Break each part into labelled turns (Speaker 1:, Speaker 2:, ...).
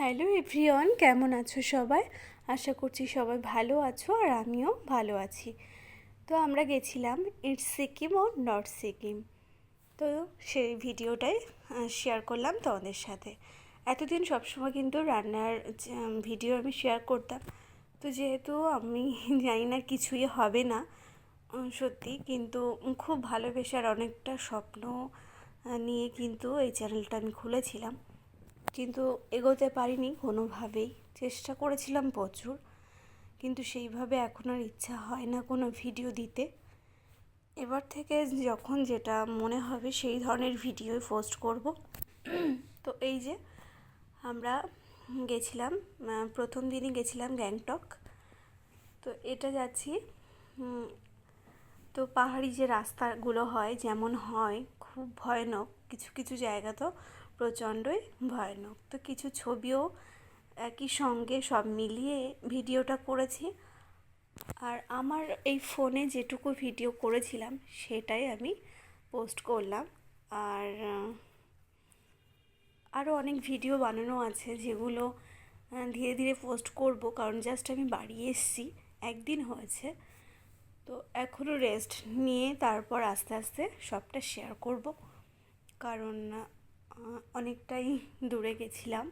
Speaker 1: Hello everyone, কেমন আছো সবাই? আশা করছি সবাই ভালো আছো আর আমিও ভালো আছি। তো আমরা গেছিলাম ইটস সিকিম ও নর্থ সিকিম। তো সেই ভিডিওটাই শেয়ার করলাম তোমাদের সাথে। এতদিন সবসময় কিন্তু রান্নার ভিডিও আমি শেয়ার করতাম। তো যেহেতু আমি জানি না কিছুই হবে না সত্যি কিন্তু খুব ভালোবেসে আর অনেকটা স্বপ্ন নিয়ে কিন্তু এই চ্যানেলটা আমি খুলেছিলাম। কিন্তু এগোতে পারিনি কোনোভাবেই। চেষ্টা করেছিলাম প্রচুর, কিন্তু সেইভাবে এখন আর ইচ্ছা হয় না কোনো ভিডিও দিতে। এবার থেকে যখন যেটা মনে হবে সেই ধরনের ভিডিওই পোস্ট করব। তো এই যে আমরা গেছিলাম প্রথম দিনই গেছিলাম গ্যাংটক। তো এটা যাচ্ছি তো পাহাড়ি যে রাস্তাগুলো হয় যেমন হয়, খুব ভয়ানক কিছু কিছু জায়গা তো। প্রচণ্ডই ভয়ানক। তো কিছু ছবিও একই সঙ্গে সব মিলিয়ে ভিডিওটা করেছি। আর আমার এই ফোনে যেটুকু ভিডিও করেছিলাম, সেটাই আমি পোস্ট করলাম। আর আরও অনেক ভিডিও বানানো আছে যেগুলো ধীরে ধীরে পোস্ট করব। কারণ জাস্ট আমি বাড়ি এসেছি, একদিন হয়েছে। তো এখনও রেস্ট নিয়ে তারপর আস্তে আস্তে সবটা শেয়ার করব। কারণ অনেকটাই দূরে গেছিলাম,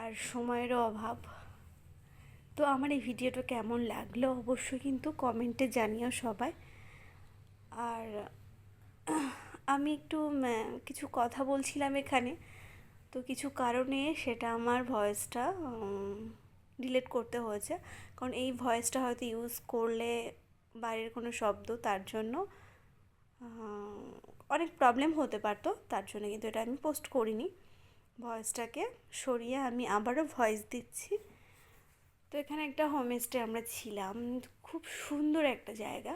Speaker 1: আর সময়েরও অভাব। তো আমার এই ভিডিওটা কেমন লাগল অবশ্যই কিন্তু কমেন্টে জানিও সবাই। আর আমি একটু কিছু কথা বলছিলাম এখানে, তো কিছু কারণে সেটা আমার ভয়েসটা ডিলিট করতে হয়েছে। কারণ এই ভয়েসটা হয়তো ইউজ করলে বাইরের কোনো শব্দ, তার জন্য অনেক প্রবলেম হতে পারতো, তার জন্য কিন্তু এটা আমি পোস্ট করিনি। ভয়েসটাকে সরিয়ে আমি আবারও ভয়েস দিচ্ছি। তো এখানে একটা হোমস্টে আমরা ছিলাম, খুব সুন্দর একটা জায়গা।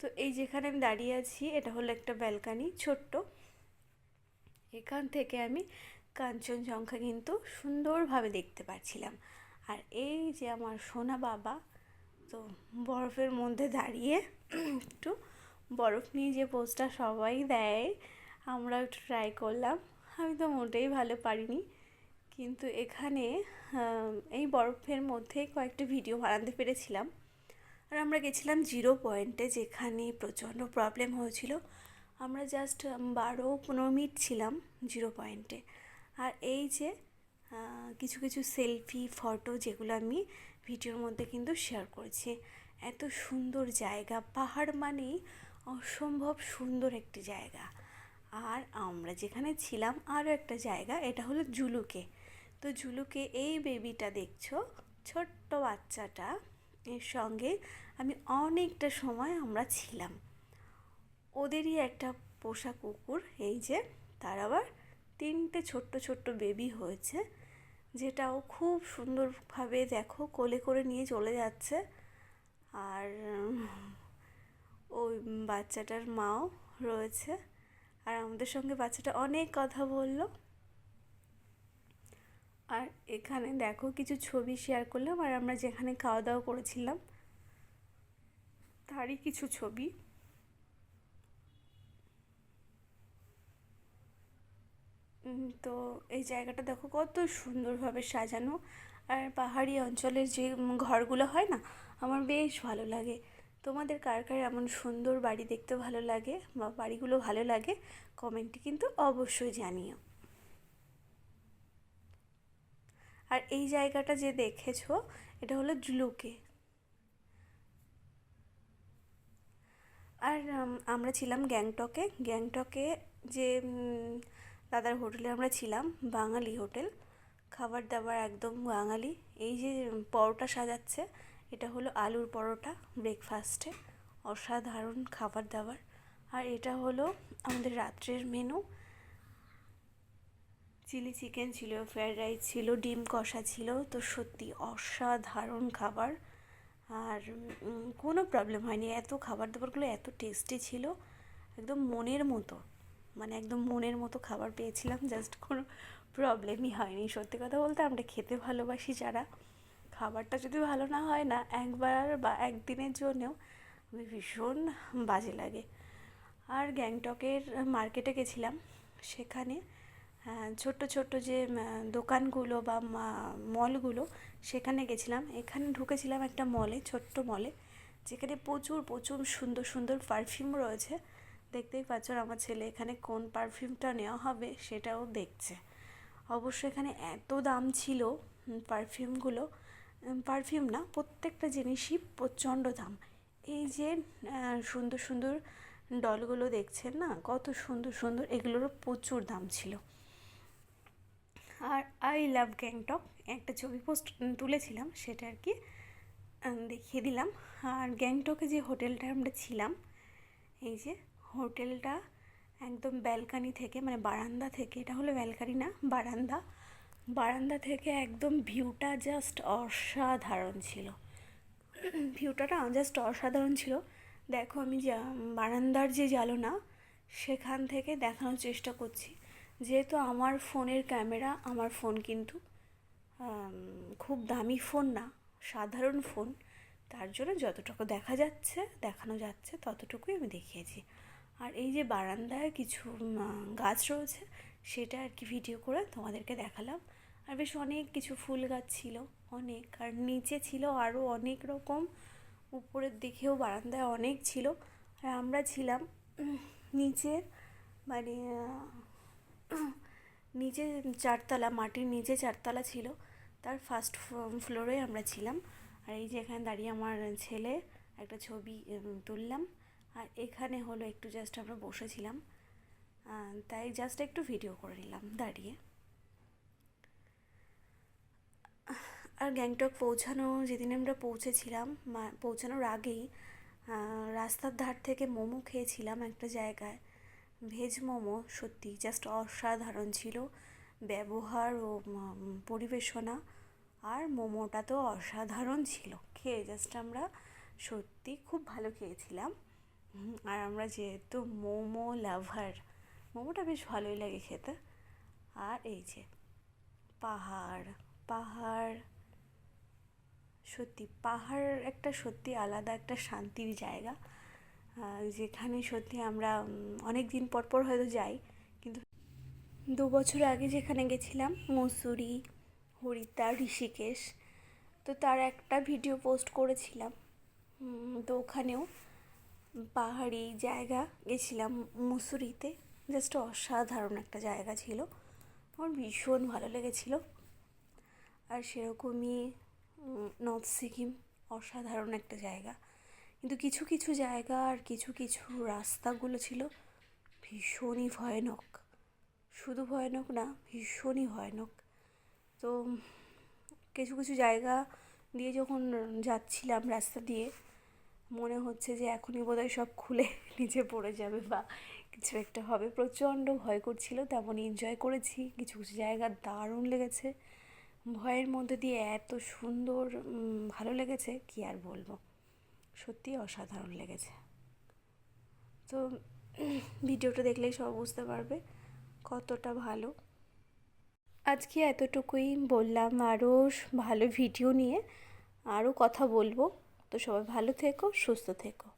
Speaker 1: তো এই যেখানে আমি দাঁড়িয়ে আছি, এটা হলো একটা ব্যালকানি ছোট্ট। এখান থেকে আমি কাঞ্চনজঙ্ঘা কিন্তু সুন্দরভাবে দেখতে পাচ্ছিলাম। আর এই যে আমার সোনা বাবা, তো বরফের মধ্যে দাঁড়িয়ে একটু বরফ নিয়ে যে পোস্টটা সবাই দেয় আমরা একটু ট্রাই করলাম। আমি তো মোটেই ভালো পারিনি। কিন্তু এখানে এই বরফের মধ্যে কয়েকটা ভিডিও বানাতে পেরেছিলাম। আর আমরা গেছিলাম জিরো পয়েন্টে যেখানে প্রচণ্ড প্রবলেম হয়েছিল। আমরা জাস্ট বারো পনেরো মিনিট ছিলাম জিরো পয়েন্টে আর এই যে কিছু কিছু সেলফি ফটো যেগুলো আমি ভিডিওর মধ্যে কিন্তু শেয়ার করেছি। এত সুন্দর জায়গা, পাহাড় মানেই অসম্ভব সুন্দর একটি জায়গা। আর আমরা যেখানে ছিলাম আরও একটা জায়গা, এটা হলো জুলুকে। তো জুলুকে এই বেবিটা দেখছ, ছোট্ট বাচ্চাটা, এর সঙ্গে আমি অনেকটা সময় আমরা ছিলাম। ওদেরই একটা পোষা কুকুর, এই যে, তার আবার তিনটে ছোট্ট ছোট্ট বেবি হয়েছে, যেটাও খুব সুন্দরভাবে দেখো কোলে করে নিয়ে চলে যাচ্ছে। আর ওই বাচ্চাটার মাও রয়েছে। আর আমাদের সঙ্গে বাচ্চাটা অনেক কথা বলল। আর এখানে দেখো কিছু ছবি শেয়ার করলাম আর আমরা যেখানে খাওয়া দাওয়া করেছিলাম, তারই কিছু ছবি। তো এই জায়গাটা দেখো কত সুন্দরভাবে সাজানো। আর পাহাড়ি অঞ্চলের যে ঘরগুলো হয় না, আমার বেশ ভালো লাগে। তোমাদের কার কার এমন সুন্দর বাড়ি দেখতে ভালো লাগে বা বাড়িগুলো ভালো লাগে, কমেন্টে কিন্তু অবশ্যই জানিও। আর এই জায়গাটা যে দেখেছ, এটা হলো জুলুকে। আর আমরা ছিলাম গ্যাংটকে। গ্যাংটকে যে দাদার হোটেলে আমরা ছিলাম, বাঙালি হোটেল। খাবার দাবার একদম বাঙালি। এই যে পরোটা সাজাচ্ছে এটা হলো আলুর পরোটা ব্রেকফাস্টে অসাধারণ খাবার দাবার আর এটা হলো আমাদের রাত্রের মেনু চিলি চিকেন ছিল ফ্রায়েড রাইস ছিল, ডিম কষা ছিল, তো সত্যি অসাধারণ খাবার। আর কোনো প্রবলেম হয়নি। এত খাবার দাবারগুলো এত টেস্টি ছিল, একদম মনের মতো। মানে একদম মনের মতো খাবার পেয়েছিলাম জাস্ট কোনো প্রবলেমই হয়নি। সত্যি কথা বলতে আমরা খেতে ভালোবাসি যারা। খাবারটা যদি ভালো না হয় না, একবার বা একদিনের জন্যেও আমি ভীষণ বাজে লাগে। আর গ্যাংটকের মার্কেটে গেছিলাম, সেখানে ছোট্ট ছোট্ট যে দোকানগুলো বা মলগুলো, সেখানে গেছিলাম। এখানে ঢুকেছিলাম একটা মলে, ছোট্ট মলে, যেখানে প্রচুর প্রচুর সুন্দর সুন্দর পারফিউম রয়েছে। দেখতেই পাচ্ছ আমার ছেলে এখানে কোন পারফিউমটা নেওয়া হবে সেটাও দেখছে। অবশ্য এখানে এত দাম ছিল পারফিউমগুলো পারফিউম না, প্রত্যেকটা জিনিসই প্রচণ্ড দাম। এই যে সুন্দর সুন্দর ডলগুলো দেখছেন না, কত সুন্দর সুন্দর, এগুলোরও প্রচুর দাম ছিল। আর আই লাভ গ্যাংটক একটা ছবি পোস্ট তুলেছিলাম, সেটা আর কি দেখিয়ে দিলাম। আর গ্যাংটকে যে হোটেলটা আমরা ছিলাম, এই যে হোটেলটা একদম ব্যালকানি থেকে মানে বারান্দা থেকে, এটা হলো ব্যালকানি না, বারান্দা। বারান্দা থেকে একদম ভিউটা জাস্ট অসাধারণ ছিল। ভিউটা না জাস্ট অসাধারণ ছিল। দেখো আমি যা, বারান্দার যে জালনা সেখান থেকে দেখানোর চেষ্টা করছি। যেহেতু আমার ফোনের ক্যামেরা, আমার ফোন কিন্তু খুব দামি ফোন না, সাধারণ ফোন, তার জন্য যতটুকু দেখা যাচ্ছে, দেখানো যাচ্ছে, ততটুকুই আমি দেখিয়েছি। আর এই যে বারান্দায় কিছু গাছ রয়েছে, সেটা আর কি ভিডিও করে তোমাদেরকে দেখালাম। আর বেশ অনেক কিছু ফুল গাছ ছিল অনেক। আর নিচে ছিল আরও অনেক রকম উপরের দিকেও বারান্দায় অনেক ছিল। আর আমরা ছিলাম উম, নিচে মানে নিচে চারতলা মাটির নিচে চারতলা ছিল। তার ফার্স্ট ফ্লোরে আমরা ছিলাম। আর এই যে এখানে দাঁড়িয়ে আমার ছেলে একটা ছবি তুললাম। আর এখানে হলো একটু জাস্ট আমরা বসেছিলাম। তাই জাস্ট একটু ভিডিও করে নিলাম দাঁড়িয়ে। আর গ্যাংটক পৌঁছানো, যেদিন আমরা পৌঁছেছিলাম পৌঁছানোর আগেই রাস্তার ধার থেকে মোমো খেয়েছিলাম একটা জায়গায়। ভেজ মোমো, সত্যি জাস্ট অসাধারণ ছিল। ব্যবহার ও পরিবেশনা আর মোমোটা তো অসাধারণ ছিল। খেয়ে জাস্ট আমরা সত্যি খুব ভালো খেয়েছিলাম। আর আমরা যেহেতু মোমো লাভার, মোমোটা বেশ ভালোই লাগে খেতে। আর এই যে পাহাড় পাহাড় সত্যি, পাহাড় একটা সত্যি আলাদা একটা শান্তির জায়গা। যেখানে সত্যি আমরা অনেক দিন পর পর হয়তো যাই, কিন্তু দু বছর আগে যেখানে গেছিলাম, মসুরি, হরিদ্বার, ঋষিকেশ, তো তার একটা ভিডিও পোস্ট করেছিলাম। তো ওখানেও পাহাড়ি জায়গা গেছিলাম মুসুরিতে। জাস্ট অসাধারণ একটা জায়গা ছিল। আমার ভীষণ ভালো লেগেছিলো। আর সেরকমই নর্থ সিকিম অসাধারণ একটা জায়গা। কিন্তু কিছু কিছু জায়গা আর কিছু কিছু রাস্তাগুলো ছিল ভীষণই ভয়ানক। শুধু ভয়ানক না, ভীষণই ভয়ানক। তো কিছু কিছু জায়গা দিয়ে যখন যাচ্ছিলাম রাস্তা দিয়ে, মনে হচ্ছে যে এখনই বোধহয় সব খুলে নিচে পড়ে যাবে বা কিছু একটা হবে। প্রচণ্ড ভয় করছিল তেমন এনজয় করেছি। কিছু কিছু জায়গা দারুণ লেগেছে। ভয়ের মধ্যে দিয়ে এত সুন্দর ভালো লেগেছে, কি আর বলব? সত্যি অসাধারণ লেগেছে। তো, ভিডিওটা দেখলেই সব বুঝতে পারবে কতটা ভালো। আজকে এতটুকুই বললাম, আরও ভালো ভিডিও নিয়ে আরও কথা বলব। তো সবাই ভালো থেকো, সুস্থ থেকো।